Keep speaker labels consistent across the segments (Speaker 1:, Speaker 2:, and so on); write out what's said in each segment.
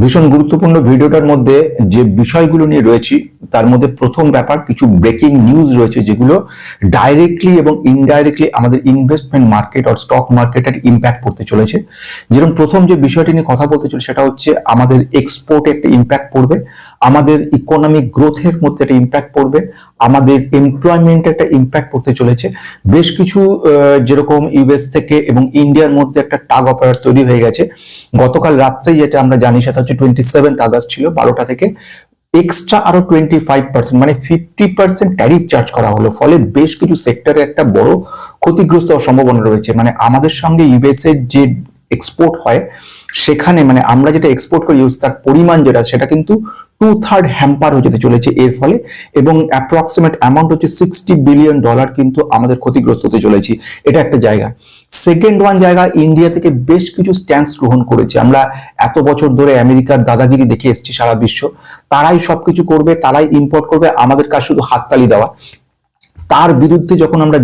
Speaker 1: ভীষণ গুরুত্বপূর্ণ ভিডিওটার মধ্যে যে বিষয়গুলো নিয়ে রয়েছি, তার মধ্যে প্রথম ব্যাপার কিছু ব্রেকিং নিউজ রয়েছে যেগুলো ডাইরেক্টলি এবং ইনডাইরেক্টলি আমাদের ইনভেস্টমেন্ট মার্কেট আর স্টক মার্কেটের ইম্প্যাক্ট পড়তে চলেছে। যেরকম প্রথম যে বিষয়টি নিয়ে কথা বলতে চলে সেটা হচ্ছে আমাদের এক্সপোর্টে একটা ইম্প্যাক্ট পড়বে। আমাদের ইকোনমিক গ্রোথের মধ্যে একটা ইম্প্যাক্ট পড়বে, আমাদের এমপ্লয়মেন্টে একটা ইম্প্যাক্ট পড়তে চলেছে। বেশ কিছু যেরকম ইউএস থেকে এবং ইন্ডিয়ার মধ্যে একটা টাগ অপারেট তৈরি হয়ে গেছে। গতকাল রাত্রে যেটা আমরা জানি সেটা হচ্ছে টোয়েন্টি সেভেন্থ আগস্ট ছিল, বারোটা থেকে এক্সট্রা আরও টোয়েন্টি ফাইভ পার্সেন্ট মানে ফিফটি পার্সেন্ট ট্যারিফ চার্জ করা হলো। ফলে বেশ কিছু সেক্টরে একটা বড় ক্ষতিগ্রস্ত সম্ভাবনা রয়েছে। মানে আমাদের সঙ্গে ইউএস এর যে এক্সপোর্ট হয় সেখানে মানে আমরা যেটা এক্সপোর্ট করি ইউজ তার পরিমাণ যেটা, সেটা কিন্তু টু থার্ড হ্যাম্পার হয়ে যেতে চলেছে এর ফলে। এবং অ্যাপ্রক্সিমেট অ্যামাউন্ট হচ্ছে সিক্সটি বিলিয়ন ডলার কিন্তু আমাদের ক্ষতিগ্রস্ত হতে চলেছি। এটা একটা জায়গা। সেকেন্ড ওয়ান জায়গা ইন্ডিয়া থেকে বেশ কিছু স্ট্যান্স গ্রহণ করেছে। আমরা এত বছর ধরে আমেরিকার দাদাগিরি দেখে এসেছি সারা বিশ্ব। তারাই সবকিছু করবে, তারাই ইম্পোর্ট করবে, আমাদের কাজ শুধু হাততালি দেওয়া। তার বিরুদ্ধে যখন আমরা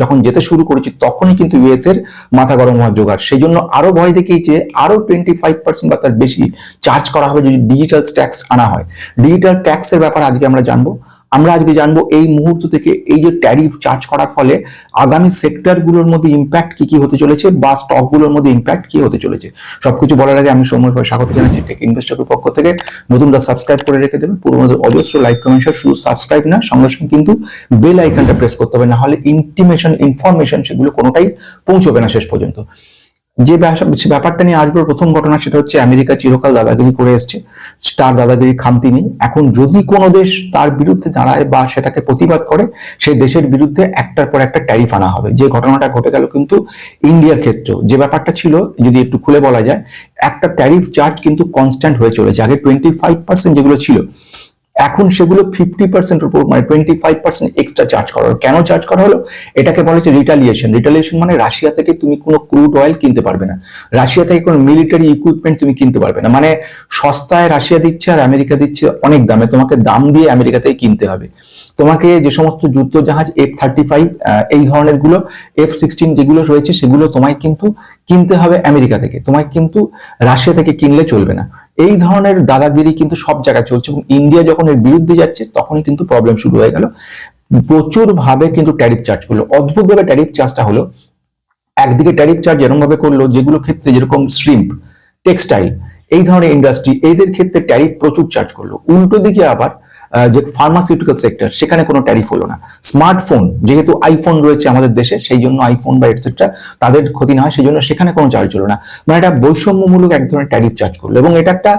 Speaker 1: যখন যেতে শুরু করেছি, তখনই কিন্তু ইউএস এর মাথা গরম হওয়ার জোগাড়। সেই জন্য আরও ভয় দেখিয়েছে, আরও টোয়েন্টি ফাইভ পার্সেন্ট বা তার বেশি চার্জ করা হবে যদি ডিজিটাল ট্যাক্স আনা হয়। ডিজিটাল ট্যাক্সের ব্যাপার আজকে আমরা জানব। আমরা আজকে জানব এই মুহূর্ত থেকে এই যে ট্যারিফ চার্জ করার ফলে আগামী সেক্টরগুলোর মধ্যে ইম্প্যাক্ট কি কি হতে চলেছে বা স্টকগুলোর মধ্যে ইম্প্যাক্ট কি হতে চলেছে? সবকিছু বলার আগে আমি সময় পর স্বাগত জানাচ্ছি টেক ইনভেস্টরের পক্ষ থেকে। নতুনরা সাবস্ক্রাইব করে রেখে দেবেন। পুরোনো অজস্র লাইক কমেন্ট শুধু সাবস্ক্রাইব না, সঙ্গে সঙ্গে কিন্তু বেল আইকনটা প্রেস করতে হবে। না হলে ইন্টিমেশন ইনফরমেশন সেগুলো কোনোটাই পৌঁছবে না শেষ পর্যন্ত। যে ব্যাপারটা নিয়ে আসবে প্রথম ঘটনা সেটা হচ্ছে আমেরিকা চিরকাল দাদাগিরি করে এসছে। তার দাদাগিরি খামতি নেই। এখন যদি কোনো দেশ তার বিরুদ্ধে দাঁড়ায় বা সেটাকে প্রতিবাদ করে সেই দেশের বিরুদ্ধে একটার পর একটা ট্যারিফ আনা হবে। যে ঘটনাটা ঘটে গেল কিন্তু ইন্ডিয়ার ক্ষেত্রেও। যে ব্যাপারটা ছিল, যদি একটু খুলে বলা যায়, একটা ট্যারিফ চার্জ কিন্তু কনস্ট্যান্ট হয়ে চলেছে। আগে টোয়েন্টি ফাইভ পার্সেন্ট যেগুলো ছিল এখন সেগুলো ফিফটি পার্সেন্টের উপর মানে twenty five percent extra charge করা হলো। কেন চার্জ করা হলো? এটাকে বলা হচ্ছে রিটালিয়েশন রিটালিয়েশন মানে রাশিয়া থেকে তুমি কোনো ক্রুড অয়েল কিনতে পারবে না। রাশিয়া থেকে কোনো মিলিটারি ইকুইপমেন্ট তুমি কিনতে পারবে না। মানে সস্তায় রাশিয়া দিচ্ছে আর আমেরিকা দিচ্ছে অনেক দামে। তোমাকে দাম দিয়ে আমেরিকা থেকে কিনতে হবে। তোমাকে যে সমস্ত যুদ্ধ জাহাজ এফ থার্টি ফাইভ এই ধরনেরগুলো এফ সিক্সটিন যেগুলো রয়েছে, সেগুলো তোমায় কিন্তু কিনতে হবে আমেরিকা থেকে। তোমায় কিন্তু রাশিয়া থেকে কিনলে চলবে না। এই ধরনের দাদাগিরি কিন্তু সব জায়গায় চলছে এবং ইন্ডিয়া যখন এর বিরুদ্ধে যাচ্ছে, তখনই কিন্তু প্রবলেম শুরু হয়ে গেল। প্রচুর ভাবে কিন্তু ট্যারিফ চার্জ করল। অদ্ভুত ভাবে ট্যারিফ চার্জটা হলো। একদিকে ট্যারিফ চার্জ এরকম ভাবে করল, যেগুলো ক্ষেত্রে যেরকম শ্রিম্প টেক্সটাইল এই ধরনের ইন্ডাস্ট্রি এদের ক্ষেত্রে ট্যারিফ প্রচুর চার্জ করল। উল্টো দিকে আবার যে ফার্মাসিউটিক্যাল সেক্টর সেখানে কোনো ট্যারিফ হলো না। স্মার্টফোন যেহেতু আইফোন রয়েছে আমাদের দেশে, সেই জন্য আইফোন বা এটসেট্রা তাদের ক্ষতি না হয়, সেই জন্য সেখানে কোনো চার্জ হলো না। মানে এটা বৈষম্যমূলক এক ধরনের ট্যারিফ চার্জ করল এবং এটা একটা,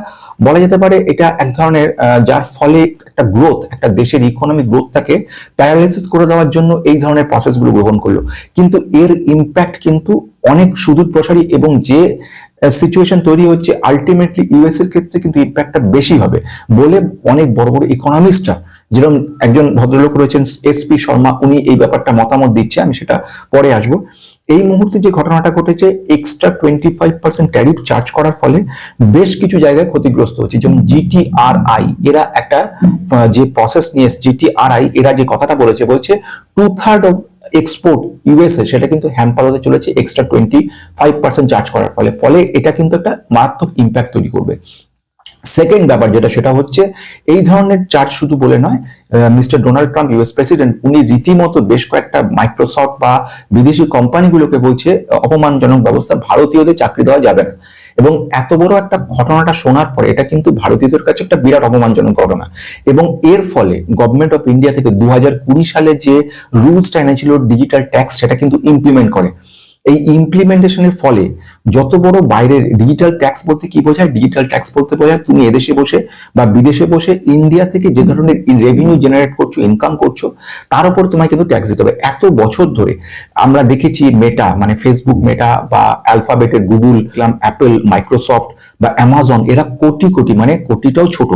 Speaker 1: বলা যেতে পারে এটা এক ধরনের যার ফলে একটা গ্রোথ একটা দেশের ইকোনমিক গ্রোথটাকে প্যারালাইসিস করে দেওয়ার জন্য এই ধরনের প্রসেসগুলো গ্রহণ করল। কিন্তু এর ইম্প্যাক্ট কিন্তু অনেক সুদূর প্রসারী এবং যে সিচুয়েশন তৈরি হচ্ছে আলটিমেটলি ইউএস এর ক্ষেত্রে কিন্তু ইম্প্যাক্টটা বেশি হবে বলে অনেক বড় বড় ইকোনমিস্টরা যেরকম একজন ভদ্রলোক রয়েছেন এসপি শর্মা, উনি এই ব্যাপারটা মতামত দিচ্ছে, আমি সেটা পরে আসব। এই মুহূর্তে যে ঘটনাটা ঘটেছে extra twenty five percent tariff charge করার ফলে বেশ কিছু জায়গায় ক্ষতিগ্রস্ত হচ্ছে, যেমন জিটিআরআই এরা একটা যে প্রসেস নিয়ে জিটিআরআই এরা যে কথাটা বলেছে, বলছে two third of export USA সেটা কিন্তু হ্যাম্পার হতে চলেছে extra twenty five percent charge করার ফলে। ফলে এটা কিন্তু একটা মারাত্মক ইম্প্যাক্ট তৈরি করবে। সেকেন্ড ব্যাপার যেটা, সেটা হচ্ছে এই ধরনের চার্জ শুধু বলে নয় mister Donald Trump US president উনি রীতিমতো বেশ কয়েকটা মাইক্রোসফট বা বিদেশি কোম্পানিগুলোকে বলছে, অপমানজনক ব্যবস্থা ভারতীয়দের চাকরি দেওয়া যাবে না। এবং এত বড় একটা ঘটনাটা শোনার পরে এটা কিন্তু ভারতীয়দের কাছে একটা বিরাট অপমানজনক ঘটনা। এবং এর ফলে গভর্নমেন্ট অফ ইন্ডিয়া থেকে দু হাজার কুড়ি সালে যে রুলসটা এনেছিল ডিজিটাল ট্যাক্স সেটা কিন্তু ইমপ্লিমেন্ট করে। এই ইমপ্লিমেন্টেশনের ফলে যত বড় বাইরের ডিজিটাল ট্যাক্স বলতে কি বোঝায়? ডিজিটাল ট্যাক্স বলতে বোঝায় তুমি এদেশে বসে বা বিদেশে বসে ইন্ডিয়া থেকে যে ধরনের রেভিনিউ জেনারেট করছ ইনকাম করছ, তার উপর তোমায় কিন্তু ট্যাক্স দিতে হবে। এত বছর ধরে আমরা দেখেছি মেটা মানে ফেসবুক মেটা বা অ্যালফাবেটের গুগল অ্যাপেল মাইক্রোসফট বা অ্যামাজন এরা কোটি কোটি মানে কোটিটাও ছোট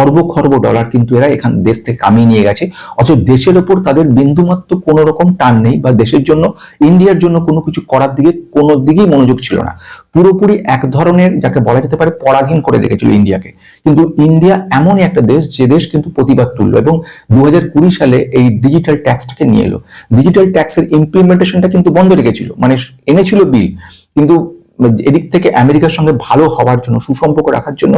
Speaker 1: অর্ব খর্ব ডলার কিন্তু এরা এখান, দেশ থেকে কামিয়ে নিয়ে গেছে। অথচ দেশের ওপর তাদের বিন্দুমাত্র কোনো রকম টান নেই বা দেশের জন্য ইন্ডিয়ার জন্য কোনো কিছু করার দিকে কোনো দিকেই মনোযোগ ছিল না। পুরোপুরি এক ধরনের যাকে বলা যেতে পারে পরাধীন করে রেখেছিল ইন্ডিয়াকে কিন্তু ইন্ডিয়া এমনই একটা দেশ যে দেশ কিন্তু প্রতিবাদ তুললো এবং দু হাজার কুড়ি সালে এই ডিজিটাল ট্যাক্সটাকে নিয়ে এলো। ডিজিটাল ট্যাক্সের ইমপ্লিমেন্টেশনটা কিন্তু বন্ধ রেখেছিল মানে এনেছিল বিল। কিন্তু এদিক থেকে আমেরিকার সঙ্গে ভালো হওয়ার জন্য, সুসম্পর্ক রাখার জন্য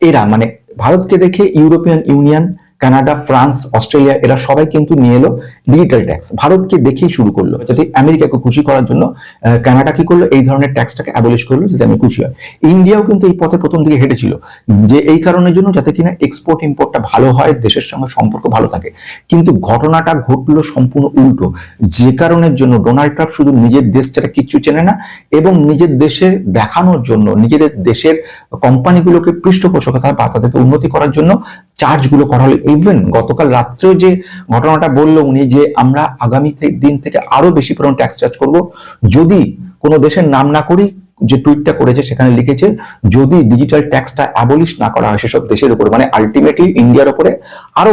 Speaker 1: এরা মানে ভারতকে দেখে European Union Canada, France, Australia, এরা সবাই কিন্তু নিয়ে এলো ডিজিটাল ট্যাক্স ভারতকে দেখেই শুরু করল? যাতে আমেরিকাকে খুশি করার জন্য কানাডা কি করল? এই ধরনের ট্যাক্সটাকে অ্যাবলিশ করল যাতে আমি খুশি হয়। ইন্ডিয়াও কিন্তু এই পথে প্রথম দিকে হেঁটেছিল, যে এই কারণের জন্য যাতে কিনা এক্সপোর্ট ইম্পোর্টটা ভালো হয়, দেশের সঙ্গে সম্পর্ক ভালো থাকে। কিন্তু ঘটনাটা ঘটলো সম্পূর্ণ উল্টো। যে কারণের জন্য ডোনাল্ড ট্রাম্প শুধু নিজের দেশ ছাড়া কিচ্ছু চেনে না, এবং নিজের দেশে দেখানোর জন্য, নিজেদের দেশের কোম্পানিগুলোকে পৃষ্ঠপোষকতা বা তাদেরকে উন্নতি করার জন্য চার্জগুলো করা হলো। ইভেন গতকাল রাত্রে যে ঘটনাটা বলল উনি যে, আমরা আগামী দিন থেকে আরও বেশি পরিমাণ ট্যাক্স চার্জ করব। যদি কোনো দেশের নাম না করি, যে টুইটটা করেছে সেখানে লিখেছে, যদি ডিজিটাল ট্যাক্সটা অ্যাবলিশ না করা হয় সেসব দেশের উপরে মানে আলটিমেটলি ইন্ডিয়ার উপরে আরও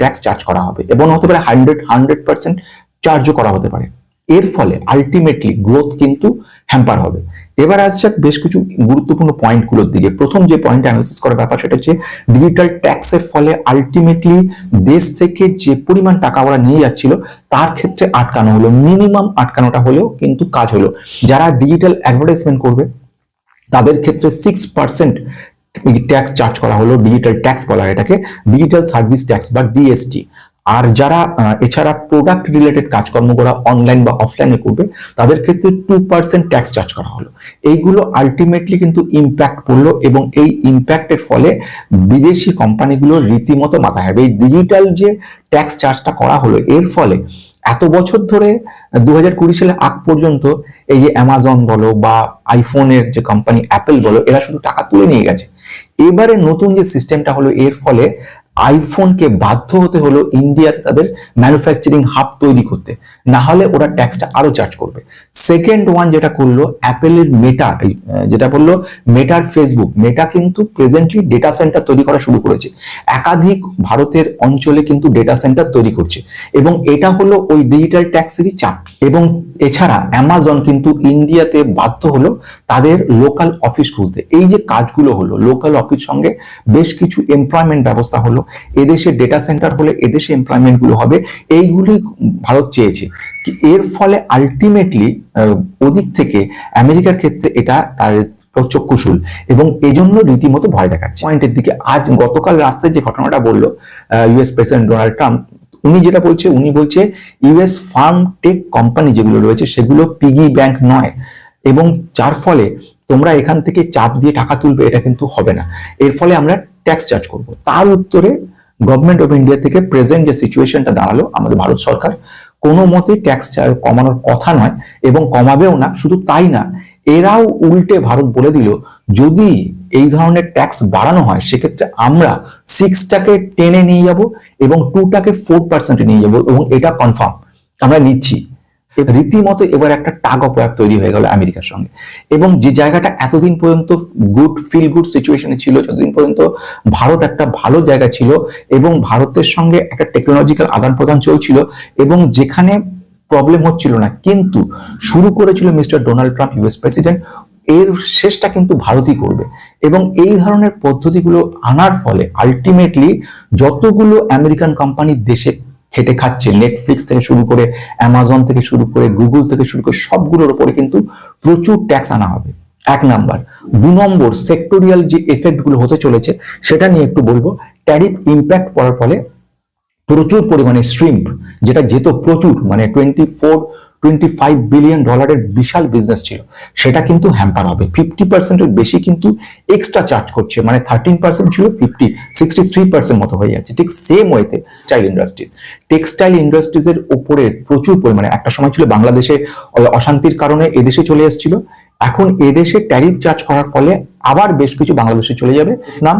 Speaker 1: ট্যাক্স চার্জ করা হবে। এবং হতে পারে হান্ড্রেড হান্ড্রেড পার্সেন্ট চার্জও করা হতে পারে। এর ফলে আলটিমেটলি গ্রোথ কিন্তু হ্যাম্পার হবে। এবার আসছে বেশ কিছু গুরুত্বপূর্ণ পয়েন্টগুলোর দিকে। প্রথম যে পয়েন্ট অ্যানালিসিস করার ব্যাপার সেটা হচ্ছে ডিজিটাল ট্যাক্সের ফলে আলটিমেটলি দেশ থেকে যে পরিমাণ টাকা ওরা নিয়ে যাচ্ছিল, তার ক্ষেত্রে আটকানো হলো। মিনিমাম আটকানোটা হলেও কিন্তু কাজ হলো। যারা ডিজিটাল অ্যাডভার্টাইজমেন্ট করবে, তাদের ক্ষেত্রে সিক্স পার্সেন্ট ট্যাক্স চার্জ করা হলো। ডিজিটাল ট্যাক্স বলা হয় এটাকে। ডিজিটাল সার্ভিস ট্যাক্স বা ডিএসটি আর যারা এছাড়া প্রোডাক্ট রিলেটেড কাজকর্ম করা অনলাইন বা অফলাইনে করবে, তাদের ক্ষেত্রে টু পার্সেন্ট ট্যাক্স চার্জ করা হলো। এইগুলো আলটিমেটলি কিন্তু ইম্প্যাক্ট পড়ল এবং এই ইম্প্যাক্টের ফলে বিদেশি কোম্পানিগুলো রীতিমতো মাথায় হবে এই ডিজিটাল যে ট্যাক্স চার্জটা করা হলো, এর ফলে এত বছর ধরে দু হাজার কুড়ি সালে আগ পর্যন্ত এই যে অ্যামাজন বলো বা আইফোনের যে কোম্পানি অ্যাপেল বলো, এরা শুধু টাকা তুলে নিয়ে গেছে। এবারে নতুন যে সিস্টেমটা হলো, এর ফলে আইফোনকে বাধ্য হতে হলো ইন্ডিয়াতে তাদের ম্যানুফ্যাকচারিং হাব তৈরি করতে। না হলে ওরা ট্যাক্সটা আরও চার্জ করবে। সেকেন্ড ওয়ান যেটা করল অ্যাপেলের মেটা যেটা বলল মেটার ফেসবুক মেটা কিন্তু প্রেজেন্টলি ডেটা সেন্টার তৈরি করা শুরু করেছে। একাধিক ভারতের অঞ্চলে কিন্তু ডেটা সেন্টার তৈরি করছে। এবং এটা হলো ওই ডিজিটাল ট্যাক্সেরই চাপ। এবং এছাড়া অ্যামাজন কিন্তু ইন্ডিয়াতে বাধ্য হলো তাদের লোকাল অফিস খুলতে। এই যে কাজগুলো হলো লোকাল অফিস সঙ্গে বেশ কিছু এমপ্লয়মেন্ট ব্যবস্থা হলো। এদেশে ডেটা সেন্টার হলে এদেশে এমপ্লয়মেন্টগুলো হবে, এইগুলি ভারত চেয়েছে। এর ফলে আলটিমেটলি ওদিক থেকে আমেরিকার ক্ষেত্রে এটা তার চক্ষুশুল এবং এজন্য রীতিমতো ভয় দেখাচ্ছে। পয়েন্টের দিকে আজ গতকাল রাত্রে যে ঘটনাটা বলল ইউএস প্রেসিডেন্ট ডোনাল্ড ট্রাম্প উনি যেটা বলছে, উনি বলছে ইউএস ফার্ম টেক কোম্পানি যেগুলো রয়েছে, সেগুলো পিগি ব্যাংক নয় এবং যার ফলে তোমরা এখান থেকে চাপ দিয়ে টাকা তুলবে, এটা কিন্তু হবে না। এর ফলে আমরা ট্যাক্স চার্জ করব। তার উত্তরে গভর্নমেন্ট অফ ইন্ডিয়া থেকে প্রেজেন্ট যে সিচুয়েশনটা দাঁড়াল আমাদের ভারত সরকার, কোনো মতে ট্যাক্স কমানোর কথা নয় এবং কমাবেও না, শুধু তাই না, এরাও উল্টে ভারত বলে দিল, যদি এই ধরনের ট্যাক্স বাড়ানো হয়, সেক্ষেত্রে আমরা সিক্সটাকে টেনে নিয়ে যাব এবং টুটাকে ফোর পার্সেন্টে নিয়ে যাব এবং এটা কনফার্ম আমরা নিচ্ছি। রীতিমতো এবার একটা টাগ ওয়ার তৈরি হয়ে গেল আমেরিকার সঙ্গে। এবং যে জায়গাটা এতদিন পর্যন্ত গুড ফিল গুড সিচুয়েশনে ছিল, যতদিন পর্যন্ত ভারত একটা ভালো জায়গা ছিল এবং ভারতের সঙ্গে একটা টেকনোলজিক্যাল আদান প্রদান চলছিল এবং যেখানে প্রবলেম হচ্ছিল না, কিন্তু শুরু করেছিল mister Donald Trump US president এর শেষটা কিন্তু ভারতই করবে। এবং এই ধরনের পদ্ধতিগুলো আনার ফলে আলটিমেটলি যতগুলো আমেরিকান কোম্পানি দেশে খেটে খাচ্ছে। নেটফ্লিক্স থেকে শুরু করে অ্যামাজন থেকে শুরু করে গুগল থেকে শুরু করে সবগুলোর উপরে কিন্তু প্রচুর ট্যাক্স আনা হবে। এক নাম্বার, দু নম্বর সেক্টোরিয়াল যে এফেক্টগুলো হতে চলেছে, সেটা নিয়ে একটু বলব। ট্যারিফ ইম্প্যাক্ট পড়ার ফলে প্রচুর পরিমাণে শ্রিম্প যেটা যেত প্রচুর মানে twenty four twenty five billion ডলারের বিশাল বিজনেস ছিল। সেটা কিন্তু হ্যাম্পার হবে। ফিফটি পার্সেন্টের বেশি কিন্তু এক্সট্রা চার্জ করছে। মানে থার্টিন পার্সেন্ট ছিল ফিফটি সিক্সটি থ্রি পার্সেন্ট মতো হয়ে যাচ্ছে। ঠিক সেম ওয়েতে টেক্সটাইল ইন্ডাস্ট্রিজ টেক্সটাইল ইন্ডাস্ট্রিজের উপরে প্রচুর পরিমাণে একটা সময় ছিল বাংলাদেশে অশান্তির কারণে এদেশে চলে এসেছিল। এখন এদেশে ট্যারিফ চার্জ করার ফলে আবার বেশ কিছু বাংলাদেশে চলে যাবে। নাম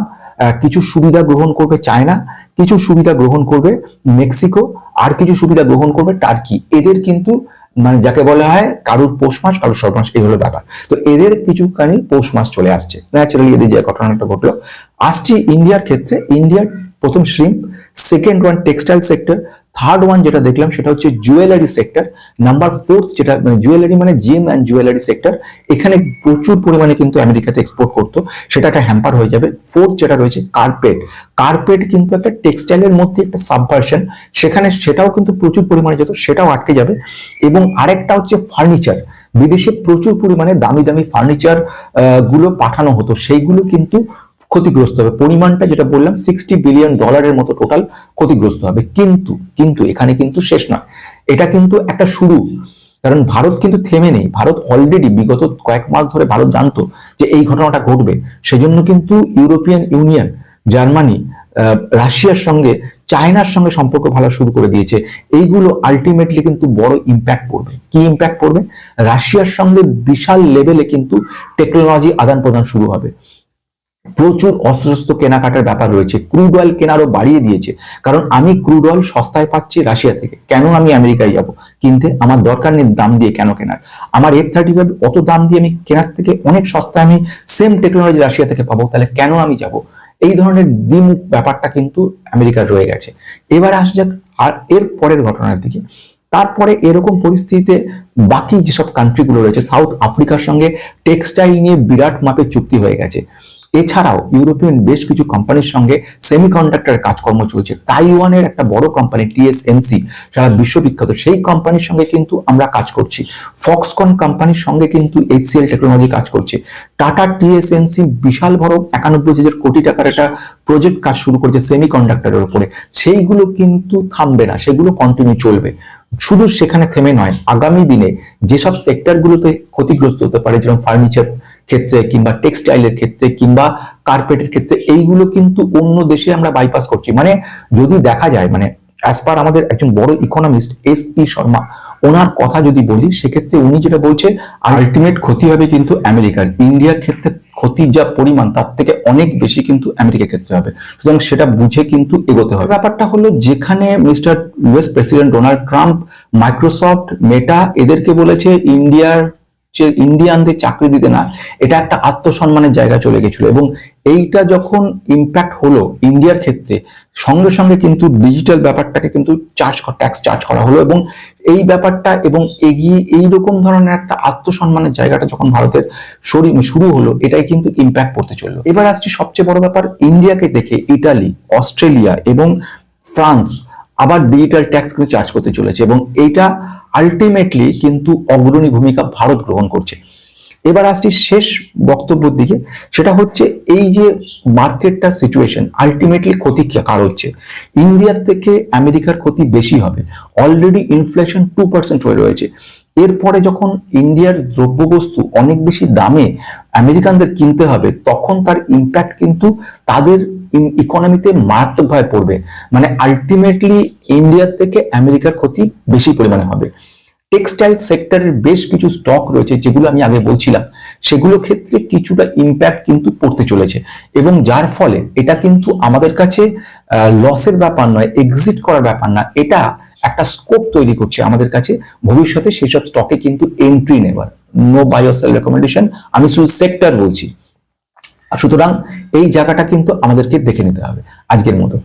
Speaker 1: কিছু সুবিধা গ্রহণ করবে চায়না, কিছু সুবিধা গ্রহণ করবে মেক্সিকো, আর কিছু সুবিধা গ্রহণ করবে টার্কি। এদের কিন্তু মানে যাকে বলা হয় কারুর পৌষ মাস, কারুর সর্বনাশ এই হলো ব্যাপার। তো এদের কিছুখানি পৌষ মাস চলে আসছে। ন্যাচারালি এদের যে ঘটনাটা ঘটলো, আসছি ইন্ডিয়ার ক্ষেত্রে, ইন্ডিয়ার প্রথম shrimp second one textile sector third one যেটা দেখলাম সেটা হচ্ছে জুয়েলারি সেক্টর নাম্বার ফোর্থ যেটা মানে জুয়েলারি মানে জিম অ্যান্ড জুয়েলারি সেক্টর এখানে প্রচুর পরিমাণে কিন্তু আমেরিকাতে এক্সপোর্ট করতো, সেটা একটা হ্যাম্পার হয়ে যাবে। ফোর্থ যেটা রয়েছে কার্পেট কার্পেট কিন্তু একটা টেক্সটাইলের মধ্যে একটা সাবভার্সন সেখানে সেটাও কিন্তু প্রচুর পরিমাণে যেত, সেটাও আটকে যাবে। এবং আরেকটা হচ্ছে ফার্নিচার বিদেশে প্রচুর পরিমাণে দামি দামি ফার্নিচারগুলো পাঠানো হতো, সেইগুলো কিন্তু ক্ষতিগ্রস্ত হবে। পরিমাণটা যেটা বললাম সিক্সটি বিলিয়ন ডলারের মতো টোটাল ক্ষতিগ্রস্ত হবে। কিন্তু কিন্তু এখানে কিন্তু শেষ নয়। এটা কিন্তু একটা শুরু। কারণ ভারত কিন্তু থেমে নেই। ভারত অলরেডি বিগত কয়েক মাস ধরে ভারত জানতো যে এই ঘটনাটা ঘটবে। সেজন্য কিন্তু ইউরোপিয়ান ইউনিয়ন, জার্মানি রাশিয়ার সঙ্গে, চায়নার সঙ্গে সম্পর্ক ভালো শুরু করে দিয়েছে। এইগুলো আলটিমেটলি কিন্তু বড় ইম্প্যাক্ট পড়বে। কি ইম্প্যাক্ট পড়বে? রাশিয়ার সঙ্গে বিশাল লেভেলে কিন্তু টেকনোলজি আদান প্রদান শুরু হবে। প্রচুর অস্ত্রশস্ত্র কেনাকাটার ব্যাপার রয়েছে। ক্রুড অয়েল কেনারও বাড়িয়ে দিয়েছে। কারণ আমি ক্রুড অয়েল সস্তায় পাচ্ছি রাশিয়া থেকে। কেন আমি আমেরিকায় যাব? কিনতে আমার দরকার নেই দাম দিয়ে কেন কেনার। আমার এফ থার্টি ফাইভ অত দাম দিয়ে আমি কেনার থেকে অনেক সস্তায় আমি সেম টেকনোলজি রাশিয়া থেকে পাবো। তাহলে কেন আমি যাব? এই ধরনের দ্বিমুখ ব্যাপারটা কিন্তু আমেরিকার রয়ে গেছে। এবার আসা যাক আর এর পরের ঘটনার দিকে। তারপরে এরকম পরিস্থিতিতে বাকি যেসব কান্ট্রিগুলো রয়েছে সাউথ আফ্রিকার সঙ্গে টেক্সটাইল নিয়ে বিরাট মাপের চুক্তি হয়ে গেছে। এছাড়াও ইউরোপিয়ান বেশ কিছু কোম্পানির সঙ্গে সেমিকন্ডাক্টরের কাজকর্ম চলছে। তাইওয়ানের একটা বড় কোম্পানি টিএসএমসি সারা বিশ্ববিখ্যাত, সেই কোম্পানির সঙ্গে কিন্তু আমরা কাজ করছি। ফক্সকন কোম্পানির সঙ্গে কিন্তু এইচসিএল টেকনোলজি কাজ করছে। টাটা টিএসএনসি বিশাল বড় একানব্বই হাজার কোটি টাকার একটা প্রজেক্ট কাজ শুরু করেছে সেমিকন্ডাক্টরের উপরে। সেইগুলো কিন্তু থামবে না, সেগুলো কন্টিনিউ চলবে। শুধু সেখানে থেমে নয়, আগামী দিনে যেসব সেক্টরগুলোতে ক্ষতিগ্রস্ত হতে পারে, যেমন ফার্নিচার ক্ষেত্রে কিংবা টেক্সটাইলের ক্ষেত্রে কিংবা কার্পেটের ক্ষেত্রে, এইগুলো কিন্তু অন্য দেশে আমরা বাইপাস করছি। মানে যদি দেখা যায় মানে অ্যাজ পার আমাদের একজন বড় ইকোনমিস্ট এস পি শর্মা ওনার কথা যদি বলি, সেক্ষেত্রে উনি যেটা বলছে আলটিমেট ক্ষতি হবে কিন্তু আমেরিকার। ইন্ডিয়ার ক্ষেত্রে ক্ষতির যা পরিমাণ, তার থেকে অনেক বেশি কিন্তু আমেরিকার ক্ষেত্রে হবে। সুতরাং সেটা বুঝে কিন্তু এগোতে হবে। ব্যাপারটা হলো, যেখানে mister US president Donald Trump, Microsoft, Meta, এদেরকে বলেছে, ইন্ডিয়ার ইন্ডিয়ানদের চাকরি দিতে না, এটা একটা আত্মসম্মানের জায়গা চলে গেছিল। এবং এইটা যখন ইম্প্যাক্ট হলো ইন্ডিয়ার ক্ষেত্রে, সঙ্গে সঙ্গে কিন্তু ডিজিটাল ব্যাপারটাকে কিন্তু চার্জ ট্যাক্স চার্জ করা হলো এবং এই ব্যাপারটা এবং এগিয়ে এই রকম ধরনের একটা আত্মসম্মানের জায়গাটা যখন ভারতের শরী- শুরু হলো, এটাই কিন্তু ইম্প্যাক্ট পড়তে চলল। এবার আসছি সবচেয়ে বড় ব্যাপার ইন্ডিয়াকে দেখে ইটালি অস্ট্রেলিয়া এবং ফ্রান্স আবার ডিজিটাল ট্যাক্স কিন্তু চার্জ করতে চলেছে এবং এইটা আলটিমেটলি কিন্তু অগ্রণী ভূমিকা ভারত গ্রহণ করছে। এবার আসছি শেষ বক্তব্যের দিকে, সেটা হচ্ছে এই যে মার্কেটটা সিচুয়েশন আলটিমেটলি ক্ষতি কার হচ্ছে। ইন্ডিয়ার থেকে আমেরিকার ক্ষতি বেশি হবে। অলরেডি ইনফ্লেশন টু পার্সেন্ট হয়ে রয়েছে। এরপরে যখন ইন্ডিয়ার দ্রব্যবস্তু অনেক বেশি দামে আমেরিকানদের কিনতে হবে, তখন তার ইম্প্যাক্ট কিন্তু তাদের ইকোনমিতে মারাত্মকভাবে পড়বে। মানে আলটিমেটলি ইন্ডিয়ার থেকে আমেরিকার ক্ষতি বেশি পরিমাণে হবে। টেক্সটাইল সেক্টরের বেশ কিছু স্টক রয়েছে, যেগুলো আমি আগে বলছিলাম। সেগুলো ক্ষেত্রে কিছুটা ইম্প্যাক্ট কিন্তু পড়তে চলেছে। এবং যার ফলে এটা কিন্তু আমাদের কাছে লসের ব্যাপার নয় এক্সিট করার ব্যাপার না। এটা একটা স্কোপ তৈরি করছে আমাদের কাছে। ভবিষ্যতে সেসব স্টকে কিন্তু এন্ট্রি নেবার। নো বায়োসেল রেকমেন্ডেশন আমি শুধু সেক্টর বলছি। সুতরাং এই জায়গাটা কিন্তু আমাদেরকে দেখে নিতে হবে আজকের মতো।